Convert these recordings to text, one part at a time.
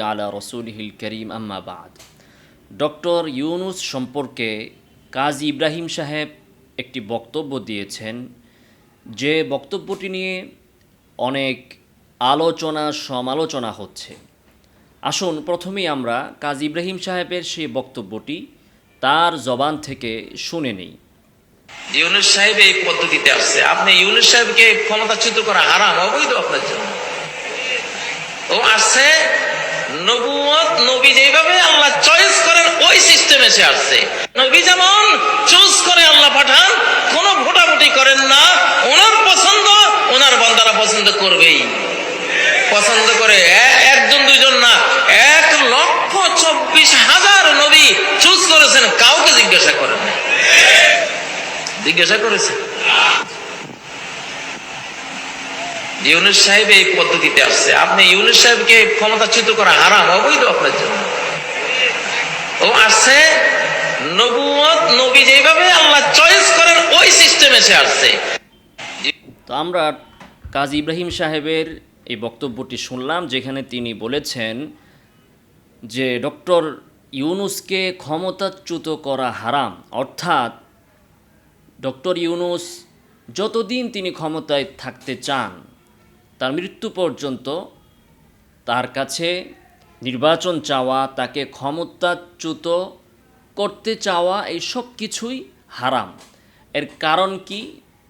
আলা করিম আম্মাবাদ ডক্টর ইউনুস সম্পর্কে কাজী ইব্রাহিম সাহেব একটি বক্তব্য দিয়েছেন যে বক্তব্যটি নিয়ে অনেক আলোচনা সমালোচনা হচ্ছে। আসুন প্রথমেই আমরা কাজী ইব্রাহিম সাহেবের সেই বক্তব্যটি তার জবান থেকে শুনে নেই। ইউনুস সাহেব এই পদ্ধতিতে আসছে। আপনি ইউনুস সাহেবকে ক্ষমতাচ্যুত করা হারাম, অবৈধ আপনার জন্য। ও আসছে নবুয়ত নবী যেভাবে আল্লাহ চয়েস করেন, ওই সিস্টেমে সে আসছে। নবী যেমন চুজ করে আল্লাহ পাঠান, কোন ভোটাভুটি করেন না, ওনার পছন্দ, ওনার বান্দারা পছন্দ করবেই। পছন্দ করে একজন, দুইজন না, এক লক্ষ চব্বিশ হাজার নবী চুজ করেছেন, কাউকে জিজ্ঞাসা করেন জিজ্ঞাসা করেছে ইউনুস সাহেব এই পদ্ধতিতে আসছে। আপনি ইউনুস সাহেবকে ক্ষমতাচ্যুত করা হারাম, অবৈধ আপনার জন্য। ও আসছে নবুয়ত নবী যেভাবে আল্লাহ চয়েস করেন, ওই সিস্টেমে সে আসছে। তো আমরা কাজী ইব্রাহিম সাহেবের এই বক্তব্যটি শুনলাম, যেখানে তিনি বলেছেন যে, ডক্টর ইউনুসকে ক্ষমতাচ্যুত করা হারাম। অর্থাৎ, ডক্টর ইউনুস যতদিন তিনি ক্ষমতায় থাকতে চান তার মৃত্যু পর্যন্ত তার কাছে নির্বাচন চাওয়া, তাকে ক্ষমতাচ্যুত করতে চাওয়া, এই সব কিছুই হারাম। এর কারণ কি?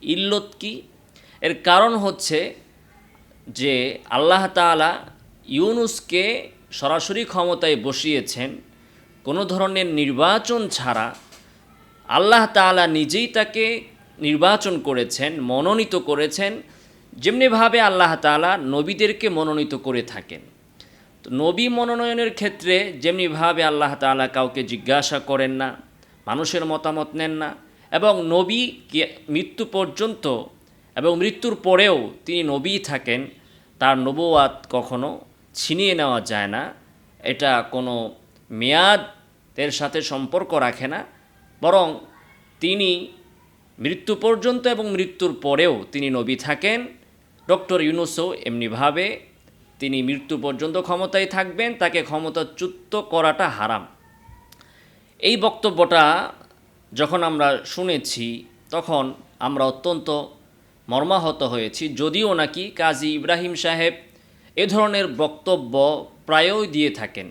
ইল্লত কি? এর কারণ হচ্ছে যে আল্লাহ তাআলা ইউনুসকে সরাসরি ক্ষমতায় বসিয়েছেন। কোনো ধরনের নির্বাচন ছাড়া আল্লাহ তাআলা নিজেই তাকে নির্বাচন করেছেন, মনোনীত করেছেন। যেমনিভাবে আল্লাহ তাআলা নবীদেরকে মনোনীত করে থাকেন। তো নবী মনোনয়নের ক্ষেত্রে যেমনিভাবে আল্লাহ তাআলা কাউকে জিজ্ঞাসা করেন না, মানুষের মতামত নেন না, এবং নবী মৃত্যু পর্যন্ত এবং মৃত্যুর পরেও তিনি নবী থাকেন, তার নবুয়াত কখনো ছিনিয়ে নেওয়া যায় না। এটা কোনো মেয়াদের সাথে সম্পর্ক রাখে না, বরং তিনি মৃত্যু পর্যন্ত এবং মৃত্যুর পরেও তিনি নবী থাকেন। ডক্টর ইউনুসও এমনিভাবে তিনি মৃত্যু পর্যন্ত ক্ষমতায় থাকবেন, তাকে ক্ষমতাচ্যুত করাটা হারাম। এই বক্তব্যটা যখন আমরা শুনেছি, তখন আমরা অত্যন্ত মর্মাহত হয়েছি। যদিও নাকি কাজী ইব্রাহিম সাহেব এ ধরনের বক্তব্য প্রায়ই দিয়ে থাকেন,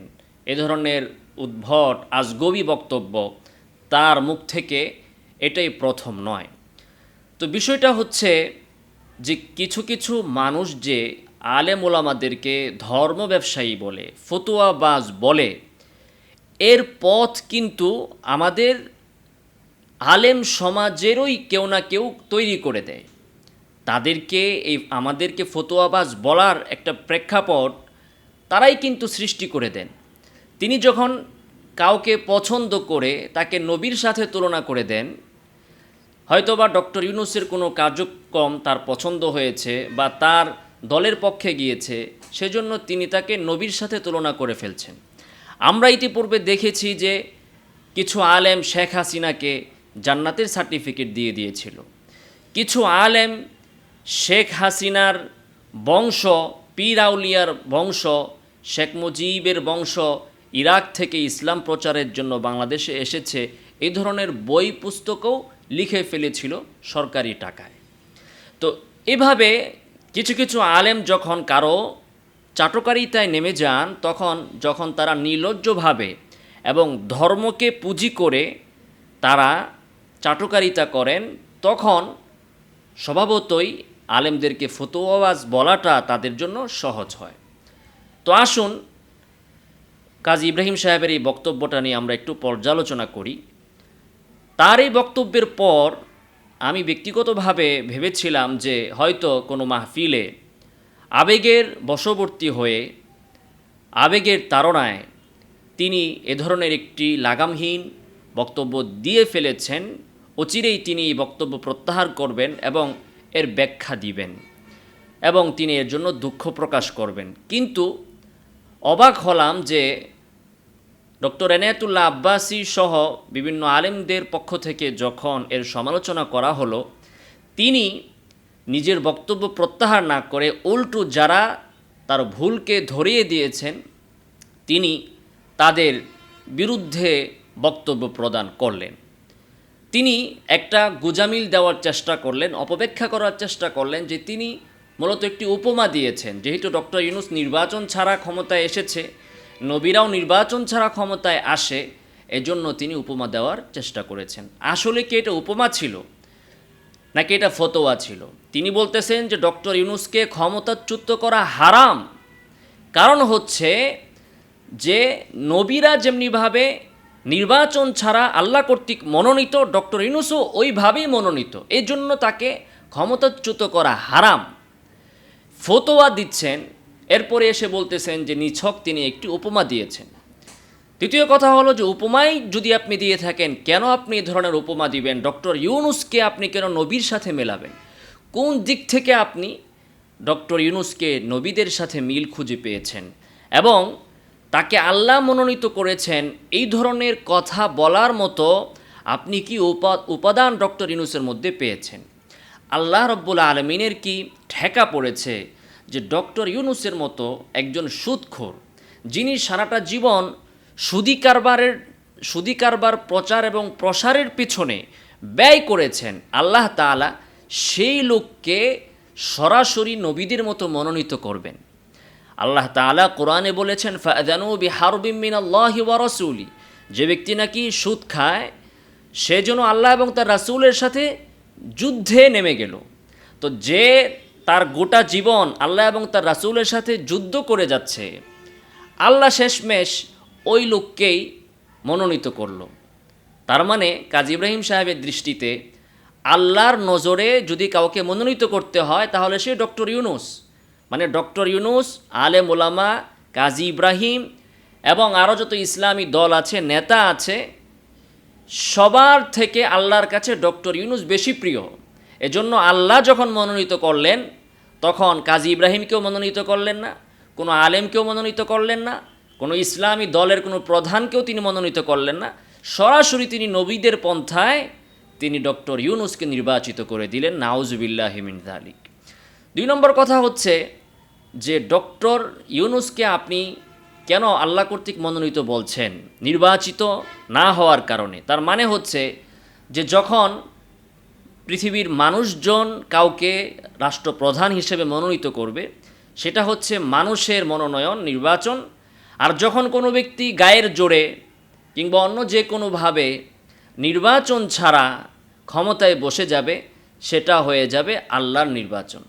এ ধরনের উদ্ভট, আজগবি বক্তব্য তার মুখ থেকে এটাই প্রথম নয়। তো বিষয়টা হচ্ছে যে কিছু কিছু মানুষ যে আলেম ওলামাদেরকে ধর্ম ব্যবসায়ী বলে, ফতুয়াবাজ বলে, এর পথ কিন্তু আমাদের আলেম সমাজেরই কেউ না কেউ তৈরি করে দেয়। তাদেরকে এই আমাদেরকে ফতোয়াবাজ বলার একটা প্রেক্ষাপট তারাই কিন্তু সৃষ্টি করে দেন। তিনি যখন কাউকে পছন্দ করে, তাকে নবীর সাথে তুলনা করে দেন হয়তোবা ডক্টর ইউনুসের কোনো কার্যক্রম তার পছন্দ হয়েছে বা তার দলের পক্ষে গিয়েছে, সেজন্য তিনি তাকে নবীর সাথে তুলনা করে ফেলছেন। আমরা ইতিপূর্বে দেখেছি যে কিছু আলেম শেখ হাসিনাকে জান্নাতের সার্টিফিকেট দিয়ে দিয়েছিল। কিছু আলেম শেখ হাসিনার বংশ, পীর আউলিয়ার বংশ, শেখ মুজিবের বংশ ইরাক থেকে ইসলাম প্রচারের জন্য বাংলাদেশে এসেছে এই ধরনের বই পুস্তকও লিখে ফেলেছিল সরকারি টাকায়। তো এভাবে কিছু কিছু আলেম যখন কারও চাটকারিতায় নেমে যান, তখন যখন তারা নির্লজ্জভাবে এবং ধর্মকে পুঁজি করে তারা চাটকারিতা করেন, তখন স্বভাবতই আলেমদেরকে ফতোয়াজ বলাটা তাদের জন্য সহজ হয়। তো আসুন, কাজী ইব্রাহিম সাহেবের এই বক্তব্যটা নিয়ে আমরা একটু পর্যালোচনা করি। তার এই বক্তব্যের পর আমি ব্যক্তিগতভাবে ভেবেছিলাম যে হয়তো কোনো মাহফিলে আবেগের বশবর্তী হয়ে, আবেগের তাড়নায় তিনি এ ধরনের একটি লাগামহীন বক্তব্য দিয়ে ফেলেছেন, অচিরেই তিনি এই বক্তব্য প্রত্যাহার করবেন এবং এর ব্যাখ্যা দিবেন এবং তিনি এর জন্য দুঃখ প্রকাশ করবেন। কিন্তু অবাক হলাম যে ডক্টর এনায়েতুল্লাহ আব্বাসী সহ বিভিন্ন আলেমদের পক্ষ থেকে যখন এর সমালোচনা করা হলো, তিনি নিজের বক্তব্য প্রত্যাহার না করে উল্টো যারা তার ভুলকে ধরিয়ে দিয়েছেন, তিনি তাদের বিরুদ্ধে বক্তব্য প্রদান করলেন। তিনি একটা গুজামিল দেওয়ার চেষ্টা করলেন, অপব্যাখ্যা করার চেষ্টা করলেন যে তিনি মূলত একটি উপমা দিয়েছেন। যেহেতু ডক্টর ইউনুস নির্বাচন ছাড়া ক্ষমতায় এসেছে নবীরাও নির্বাচন ছাড়া ক্ষমতায় আসে, এজন্য তিনি উপমা দেওয়ার চেষ্টা করেছেন। আসলে কি এটা উপমা ছিল? নাকি এটা ফতোয়া ছিল? তিনি বলতেছেন যে ডক্টর ইউনুসকে ক্ষমতাচ্যুত করা হারাম। কারণ হচ্ছে যে নবীরা যেমনিভাবে নির্বাচন ছাড়া আল্লাহ কর্তৃক মনোনীত, ডক্টর ইউনুসও ওইভাবেই মনোনীত। এই জন্য তাকে ক্ষমতাচ্যুত করা হারাম। ফতোয়া দিচ্ছেন এরপরে এসে বলতেছেন যে নিছক তিনি একটি উপমা দিয়েছেন। দ্বিতীয় কথা হলো যে উপমাই যদি আপনি দিয়ে থাকেন, কেন আপনি এই ধরনের উপমা দিবেন? ডক্টর ইউনুসকে আপনি কেন নবীর সাথে মেলাবেন? কোন দিক থেকে আপনি ডক্টর ইউনুসকে নবীদের সাথে মিল খুঁজে পেয়েছেন? এবং তাকে আল্লাহ মনোনীত করেছেন এই ধরনের কথা বলার মতো আপনি কি উপা- উপাদান ডক্টর ইউনুসের মধ্যে পেয়েছেন? আল্লাহ রব্বুল আলমিনের কি ঠেকা পড়েছে? যে ডক্টর ইউনুসের মতো একজন সুদখোর, যিনি সারাটা জীবন সুদি কারবারের, সুদি কারবার প্রচার এবং প্রসারের পিছনে ব্যয় করেছেন, আল্লাহ তাআলা সেই লোককে সরাসরি নবীদের মতো মনোনীত করবেন। আল্লাহ তাআলা কোরআনে বলেছেন ফাদানু বিহারবিম মিনাল্লাহি রাসূলি যে ব্যক্তি নাকি সুদ খায়, সে যেন আল্লাহ এবং তার রাসূলের সাথে যুদ্ধে নেমে গেল। তো যে তার গোটা জীবন আল্লাহ এবং তার রাসূলের সাথে যুদ্ধ করে যাচ্ছে। আল্লাহ শেষমেশ ওই লোককেই মনোনীত করল। তার মানে কাজী ইব্রাহিম সাহেবের দৃষ্টিতে আল্লাহর নজরে যদি কাউকে মনোনীত করতে হয়, তাহলে সে ডক্টর ইউনুস। মানে ডক্টর ইউনুস আলে মোলামা কাজী ইব্রাহিম এবং আরও যত ইসলামী দল আছে, নেতা আছে, সবার থেকে আল্লাহর কাছে ডক্টর ইউনুস বেশি প্রিয়। এজন্য আল্লাহ যখন মনোনীত করলেন, তখন কাজী ইব্রাহিমকেও মনোনীত করলেন না, কোনো আলেমকেও মনোনীত করলেন না, কোনো ইসলামী দলের কোনো প্রধানকেও তিনি মনোনীত করলেন না। সরাসরি তিনি নবীদের পন্থায় তিনি ডক্টর ইউনুসকে নির্বাচিত করে দিলেন, নাউজবিল্লাহ হিমিন জালিক দুই নম্বর কথা হচ্ছে যে ডক্টর ইউনুসকে আপনি কেন আল্লাহ কর্তৃক মনোনীত বলছেন? নির্বাচিত না হওয়ার কারণে। তার মানে হচ্ছে যে যখন পৃথিবীর মানুষজন কাউকে রাষ্ট্রপ্রধান হিসেবে মনোনীত করবে, সেটা হচ্ছে মানুষের মনোনয়ন, নির্বাচন। আর যখন কোনো ব্যক্তি গায়ের জোরে কিংবা অন্য যে কোনোভাবে নির্বাচন ছাড়া ক্ষমতায় বসে যাবে, সেটা হয়ে যাবে আল্লাহর নির্বাচন।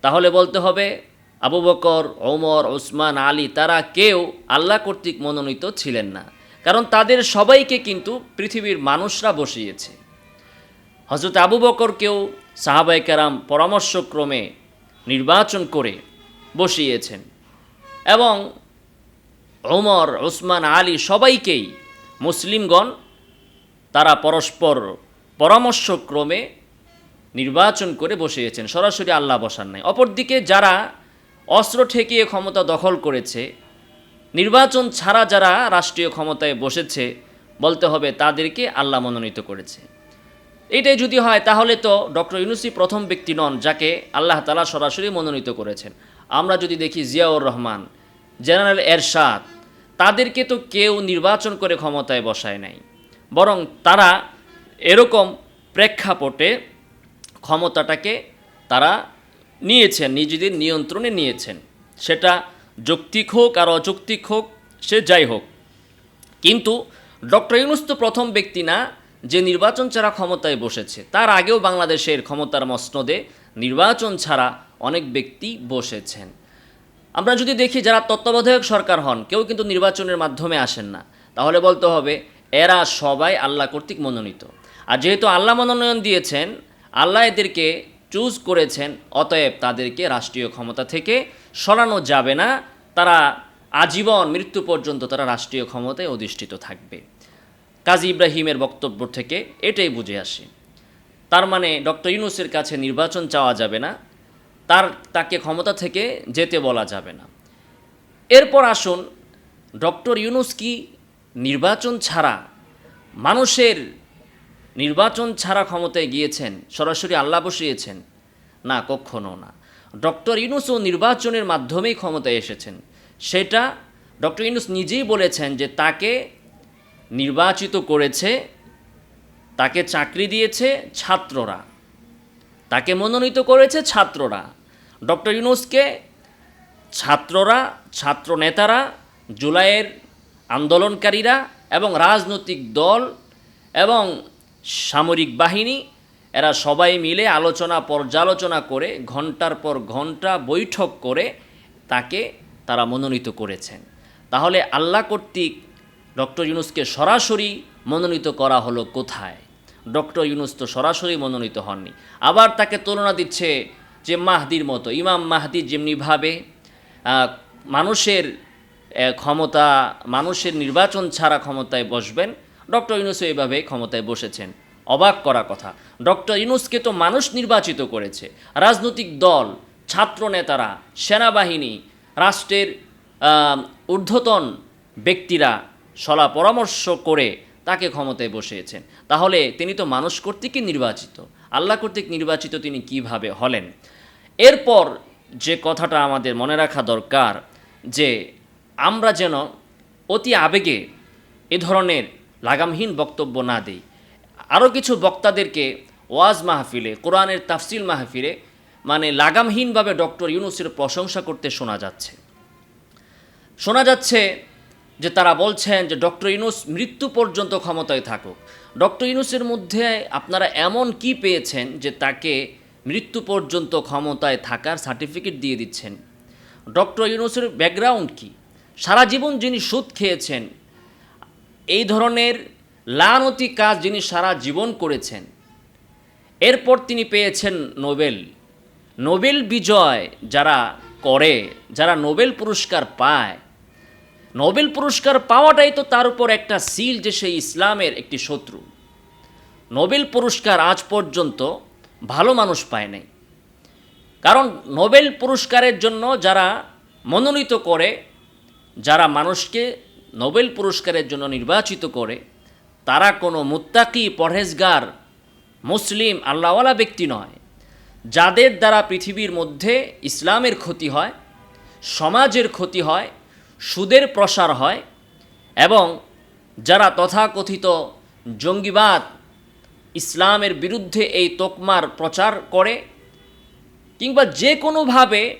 তাহলে বলতে হবে, আবু বকর, ওমর, ওসমান, আলী, তারা কেউ আল্লাহ কর্তৃক মনোনীত ছিলেন না। কারণ তাদের সবাইকে কিন্তু পৃথিবীর মানুষরা বসিয়েছে। হজরত আবু বকরকেও সাহাবাই কেরাম পরামর্শক্রমে নির্বাচন করে বসিয়েছেন এবং ওমর ওসমান আলী সবাইকেই মুসলিমগণ তারা পরস্পর পরামর্শক্রমে নির্বাচন করে বসিয়েছেন। সরাসরি আল্লাহ বসান নাই। অপরদিকে যারা অস্ত্র ঠেকিয়ে ক্ষমতা দখল করেছে, নির্বাচন ছাড়া যারা রাষ্ট্রীয় ক্ষমতায় বসেছে, বলতে হবে তাদেরকে আল্লাহ মনোনীত করেছে। এটাই যদি হয়, তাহলে তো ডক্টর ইউনুসি প্রথম ব্যক্তি নন যাকে আল্লাহ তালা সরাসরি মনোনীত করেছেন। আমরা যদি দেখি জিয়াউর রহমান, জেনারেল এরশাদ, তাদেরকে তো কেউ নির্বাচন করে ক্ষমতায় বসায় নাই। বরং তারা এরকম প্রেক্ষাপটে ক্ষমতাটাকে তারা নিয়েছেন, নিজেদের নিয়ন্ত্রণে নিয়েছেন। সেটা যৌক্তিক হোক আর অযৌক্তিক হোক, সে যাই হোক। কিন্তু ডক্টর ইউনুস তো প্রথম ব্যক্তি না যে নির্বাচন ছাড়া ক্ষমতায় বসেছে, তার আগেও বাংলাদেশের ক্ষমতার মসনদে নির্বাচন ছাড়া অনেক ব্যক্তি বসেছেন। আমরা যদি দেখি যারা তত্ত্বাবধায়ক সরকার হন, কেউ কিন্তু নির্বাচনের মাধ্যমে আসেন না। তাহলে বলতে হবে, এরা সবাই আল্লাহ কর্তৃক মনোনীত। আর যেহেতু আল্লাহ মনোনয়ন দিয়েছেন, আল্লাহ এদেরকে চুজ করেছেন, অতএব তাদেরকে রাষ্ট্রীয় ক্ষমতা থেকে সরানো যাবে না। তারা আজীবন মৃত্যু পর্যন্ত তারা রাষ্ট্রীয় ক্ষমতায় অধিষ্ঠিত থাকবে। কাজী ইব্রাহিমের বক্তব্য থেকে এটাই বুঝে আসে। তার মানে ডক্টর ইউনুসের কাছে নির্বাচন চাওয়া যাবে না, তার, তাকে ক্ষমতা থেকে যেতে বলা যাবে না। এরপর আসুন, ডক্টর ইউনুস কি নির্বাচন ছাড়া, মানুষের নির্বাচন ছাড়া ক্ষমতায় গিয়েছেন, সরাসরি আল্লাহ বসিয়েছেন? না, কখনো না। ডক্টর ইউনুসও নির্বাচনের মাধ্যমেই ক্ষমতায় এসেছেন। সেটা ডক্টর ইউনুস নিজেই বলেছেন যে তাকে নির্বাচিত করেছে, তাকে চাকরি দিয়েছে ছাত্ররা। তাকে মনোনীত করেছে ছাত্ররা। ডক্টর ইউনুসকে ছাত্ররা ছাত্র নেতারা জুলাইয়ের আন্দোলনকারীরা এবং রাজনৈতিক দল এবং সামরিক বাহিনী, এরা সবাই মিলে আলোচনা পর্যালোচনা করে ঘণ্টার পর ঘণ্টা বৈঠক করে তাকে তারা মনোনীত করেছেন। তাহলে আল্লাহ কর্তৃক ডক্টর ইউনুসকে সরাসরি মনোনীত করা হলো কোথায়? ডক্টর ইউনুস তো সরাসরি মনোনীত হননি। আবার তাকে তুলনা দিচ্ছে যে মাহদির মতো। ইমাম মাহদি যেমনিভাবে মানুষের ক্ষমতা, মানুষের নির্বাচন ছাড়া ক্ষমতায় বসবেন, ডক্টর ইউনুসও এইভাবে ক্ষমতায় বসেছেন। অবাক করা কথা। ডক্টর ইউনুসকে তো মানুষ নির্বাচিত করেছে। রাজনৈতিক দল ছাত্র নেতারা সেনাবাহিনী, রাষ্ট্রের ঊর্ধ্বতন ব্যক্তিরা সলা পরামর্শ করে তাকে ক্ষমতায় বসিয়েছেন। তাহলে তিনি তো মানুষ কর্তৃকই নির্বাচিত। আল্লাহ কর্তৃক নির্বাচিত তিনি কীভাবে হলেন? এরপর যে কথাটা আমাদের মনে রাখা দরকার যে আমরা যেন অতি আবেগে এ ধরনের লাগামহীন বক্তব্য না দিই। আরও কিছু বক্তাদেরকে ওয়াজ মাহফিলে, কোরআনের তাফসিল মাহফিলে মানে লাগামহীনভাবে ডক্টর ইউনুসের প্রশংসা করতে শোনা যাচ্ছে। শোনা যাচ্ছে যে তারা বলছেন যে ডক্টর ইউনুস মৃত্যু পর্যন্ত ক্ষমতায় থাকুক। ডক্টর ইউনুসের মধ্যে আপনারা এমন কি পেয়েছেন যে তাকে মৃত্যু পর্যন্ত ক্ষমতায় থাকার সার্টিফিকেট দিয়ে দিচ্ছেন? ডক্টর ইউনুসের ব্যাকগ্রাউন্ড কি? সারা জীবন যিনি সুদ খেয়েছেন, এই ধরনের লানতি কাজ যিনি সারা জীবন করেছেন, এরপর তিনি পেয়েছেন নোবেল। নোবেল বিজয় যারা করে, যারা নোবেল পুরস্কার পায় নোবেল পুরস্কার পাওয়াটাই তো তার উপর একটা সিল যে সেই ইসলামের একটি শত্রু। নোবেল পুরস্কার আজ পর্যন্ত ভালো মানুষ পায় নাই। কারণ নোবেল পুরস্কারের জন্য যারা মনোনীত করে, যারা মানুষকে নোবেল পুরস্কারের জন্য নির্বাচিত করে, তারা কোনো মুত্তাকি, পরহেজগার, মুসলিম, আল্লাহওয়ালা ব্যক্তি নয়। যাদের দ্বারা পৃথিবীর মধ্যে ইসলামের ক্ষতি হয়, সমাজের ক্ষতি হয় সুদের প্রসার হয় এবং যারা তথাকথিত জঙ্গিবাদ ইসলামের বিরুদ্ধে এই তোকমার প্রচার করে কিংবা যে কোনোভাবে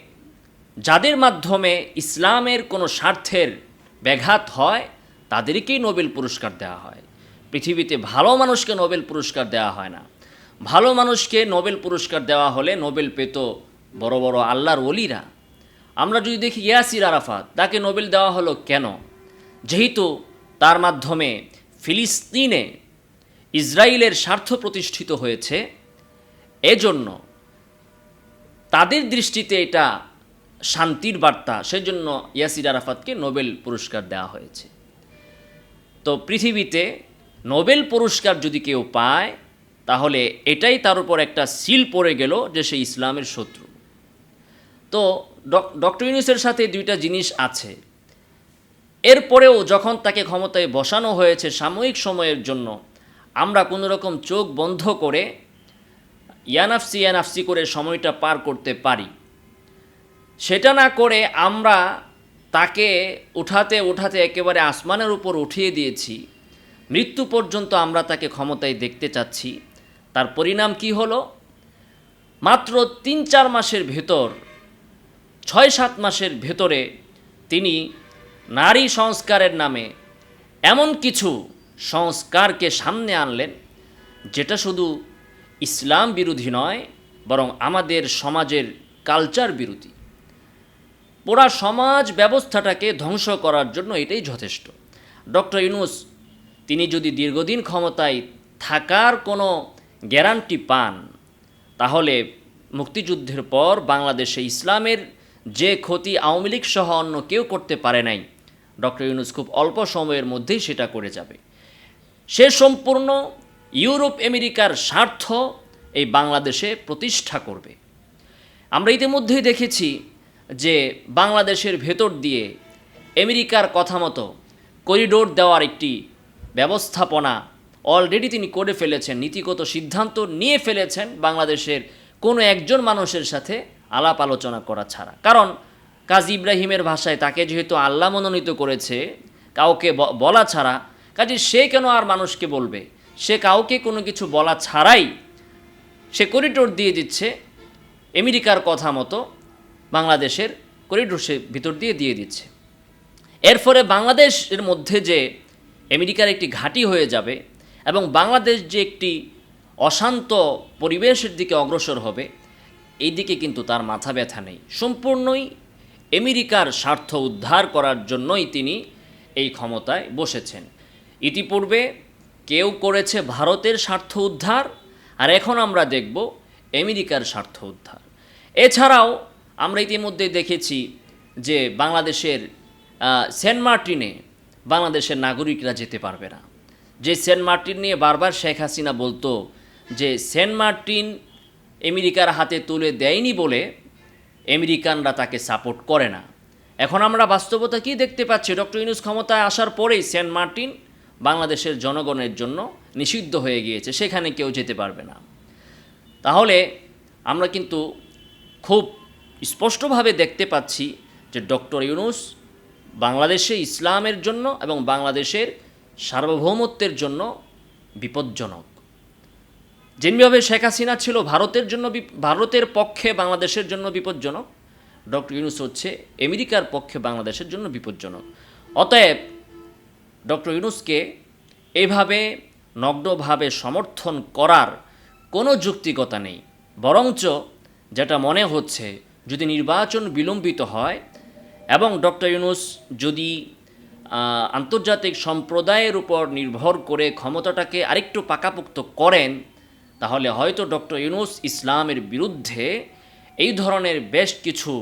যাদের মাধ্যমে ইসলামের কোনো স্বার্থের ব্যাঘাত হয়, তাদেরকেই নোবেল পুরস্কার দেওয়া হয়। পৃথিবীতে ভালো মানুষকে নোবেল পুরস্কার দেওয়া হয় না। ভালো মানুষকে নোবেল পুরস্কার দেওয়া হলে নোবেল পেত বড় বড় আল্লাহর ওলিরা। আমরা যদি দেখি ইয়াসির আরাফাত, তাকে নোবেল দেওয়া হলো কেন? যেহেতু তার মাধ্যমে ফিলিস্তিনে ইসরায়েলের স্বার্থ প্রতিষ্ঠিত হয়েছে, এজন্য তাদের দৃষ্টিতে এটা শান্তির বার্তা। সেজন্য ইয়াসির আরাফাতকে নোবেল পুরস্কার দেওয়া হয়েছে। তো পৃথিবীতে নোবেল পুরস্কার যদি কেউ পায়, তাহলে এটাই তার উপর একটা সিল পড়ে গেল যে সে ইসলামের শত্রু। তো ডক্টর ইউনুসের সাথে দুইটা জিনিস আছে। এরপরেও যখন তাকে ক্ষমতায় বসানো হয়েছে সাময়িক সময়ের জন্য, আমরা কোনো রকম চোখ বন্ধ করে ইয়ানাফসি ইয়ানাফসি করে সময়টা পার করতে পারি। সেটা না করে আমরা তাকে উঠাতে উঠাতে একেবারে আসমানের উপর উঠিয়ে দিয়েছি। মৃত্যু পর্যন্ত আমরা তাকে ক্ষমতায় দেখতে চাচ্ছি। তার পরিণাম কি হলো? মাত্র তিন চার মাসের ভেতর ছয় সাত মাসের ভেতরে তিনি নারী সংস্কারের নামে এমন কিছু সংস্কারকে সামনে আনলেন, যেটা শুধু ইসলাম বিরোধী নয়, বরং আমাদের সমাজের কালচার বিরোধী। পুরা সমাজ ব্যবস্থাটাকে ধ্বংস করার জন্য এটাই যথেষ্ট। ডক্টর ইউনুস, তিনি যদি দীর্ঘদিন ক্ষমতায় থাকার কোনো গ্যারান্টি পান, তাহলে মুক্তিযুদ্ধের পর বাংলাদেশে ইসলামের যে ক্ষতি আওয়ামী লীগ সহ অন্য কেউ করতে পারে নাই। ডক্টর ইউনুস খুব অল্প সময়ের মধ্যেই সেটা করে যাবে। সে সম্পূর্ণ ইউরোপ আমেরিকার স্বার্থ এই বাংলাদেশে প্রতিষ্ঠা করবে। আমরা ইতিমধ্যেই দেখেছি যে বাংলাদেশের ভেতর দিয়ে আমেরিকার কথা মতো করিডোর দেওয়ার একটি ব্যবস্থাপনা অলরেডি তিনি করে ফেলেছেন, নীতিগত সিদ্ধান্ত নিয়ে ফেলেছেন বাংলাদেশের কোনো একজন মানুষের সাথে আলাপ আলোচনা করা ছাড়া। কারণ কাজী ইব্রাহিমের ভাষায় তাকে যেহেতু আল্লাহ মনোনীত করেছে, কাউকে বলা ছাড়া, কাজে সে কেন আর মানুষকে বলবে? সে কাউকে কোনো কিছু বলা ছাড়াই সে করিডোর দিয়ে দিচ্ছে, আমেরিকার কথা মতো বাংলাদেশের করিডোর সে ভিতর দিয়ে দিয়ে দিচ্ছে। এর ফলে বাংলাদেশের মধ্যে যে আমেরিকার একটি ঘাঁটি হয়ে যাবে এবং বাংলাদেশ যে একটি অশান্ত পরিবেশের দিকে অগ্রসর হবে এই দিকে কিন্তু তার মাথা ব্যথা নেই। সম্পূর্ণই আমেরিকার স্বার্থ উদ্ধার করার জন্যই তিনি এই ক্ষমতায় বসেছেন। ইতিপূর্বে কেউ করেছে ভারতের স্বার্থ উদ্ধার, আর এখন আমরা দেখব আমেরিকার স্বার্থ উদ্ধার। এছাড়াও আমরা ইতিমধ্যে দেখেছি যে বাংলাদেশের সেন্ট মার্টিনে বাংলাদেশের নাগরিকরা যেতে পারবে না। যে সেন্ট মার্টিন নিয়ে বারবার শেখ হাসিনা বলতো যে সেন্ট মার্টিন আমেরিকার হাতে তুলে দেয়নি বলে আমেরিকানরা তাকে সাপোর্ট করে না। এখন আমরা বাস্তবতা কি দেখতে পাচ্ছি? ডক্টর ইউনুস ক্ষমতায় আসার পরেই সেন্ট মার্টিন বাংলাদেশের জনগণের জন্য নিষিদ্ধ হয়ে গিয়েছে, সেখানে কেউ যেতে পারবে না। তাহলে আমরা কিন্তু খুব স্পষ্টভাবে দেখতে পাচ্ছি যে ডক্টর ইউনুস বাংলাদেশে ইসলামের জন্য এবং বাংলাদেশের সার্বভৌমত্বের জন্য বিপজ্জনক। যেভাবে শেখ হাসিনা ছিল ভারতের জন্য ভারতের পক্ষে বাংলাদেশের জন্য বিপজ্জনক, ডক্টর ইউনুস হচ্ছে আমেরিকার পক্ষে বাংলাদেশের জন্য বিপজ্জনক। অতএব, ডক্টর ইউনুসকে এভাবে নগ্নভাবে সমর্থন করার কোনো যুক্তিকতা নেই। বরঞ্চ যেটা মনে হচ্ছে, যদি নির্বাচন বিলম্বিত হয় এবং ডক্টর ইউনুস যদি আন্তর্জাতিক সম্প্রদায়ের উপর নির্ভর করে ক্ষমতাটাকে আরেকটু পাকাপোক্ত করেন তাহলে হয়তো ডক্টর ইউনুস ইসলামের বিরুদ্ধে এই ধরনের বেশ কিছু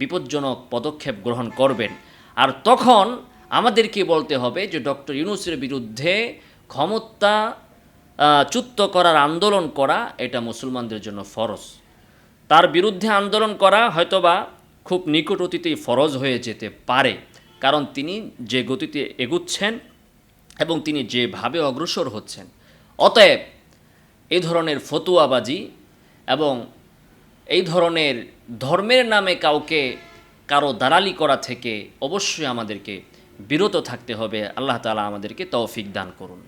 বিপজ্জনক পদক্ষেপ গ্রহণ করবেন। আর তখন আমাদেরকে বলতে হবে যে ডক্টর ইউনুসের বিরুদ্ধে ক্ষমতা চ্যুত করার আন্দোলন করা এটা মুসলমানদের জন্য ফরজ। তার বিরুদ্ধে আন্দোলন করা হয়তোবা খুব নিকট অতীতেই ফরজ হয়ে যেতে পারে, কারণ তিনি যে গতিতে এগুচ্ছেন এবং তিনি যেভাবে অগ্রসর হচ্ছেন, অতএব এই ধরনের ফতুয়াবাজি এবং এই ধরনের ধর্মের নামে কাউকে কারও দালালি করা থেকে অবশ্যই আমাদেরকে বিরত থাকতে হবে। আল্লাহ তালা আমাদেরকে তৌফিক দান করুন।